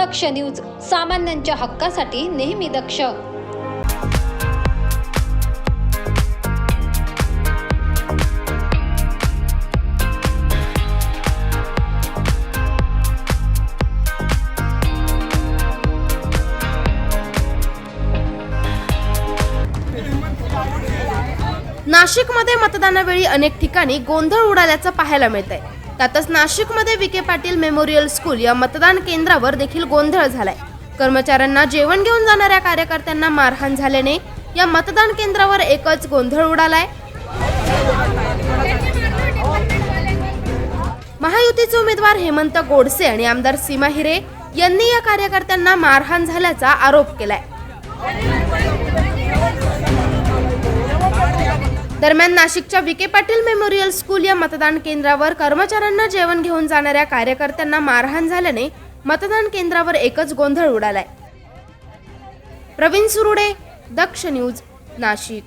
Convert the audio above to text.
दक्ष news सामान्यांच्या हक्कासाठी नेहमी दक्ष. नाशिकमध्ये मतदानावेळी अनेक ठिकाणी गोंधळ उडाल्याचं पाहायला मिळत आहे त्यातच नाशिकमध्ये विखे पाटील मेमोरियल स्कूल या मतदान केंद्रावर देखील गोंधळ झालाय. कर्मचाऱ्यांना जेवण घेऊन जाणाऱ्या कार्यकर्त्यांना मारहाण झाल्याने या मतदान केंद्रावर एकच गोंधळ उडालाय. महायुतीचे उमेदवार हेमंत गोडसे आणि आमदार सीमा हिरे यांनी या कार्यकर्त्यांना मारहाण झाल्याचा आरोप केलाय. दरम्यान नाशिकच्या विखे पाटील मेमोरियल स्कूल या मतदान केंद्रावर कर्मचाऱ्यांना जेवण घेऊन जाणाऱ्या कार्यकर्त्यांना मारहाण झाल्याने मतदान केंद्रावर एकच गोंधळ उडालाय. प्रवीण सुरुडे दक्ष न्यूज नाशिक.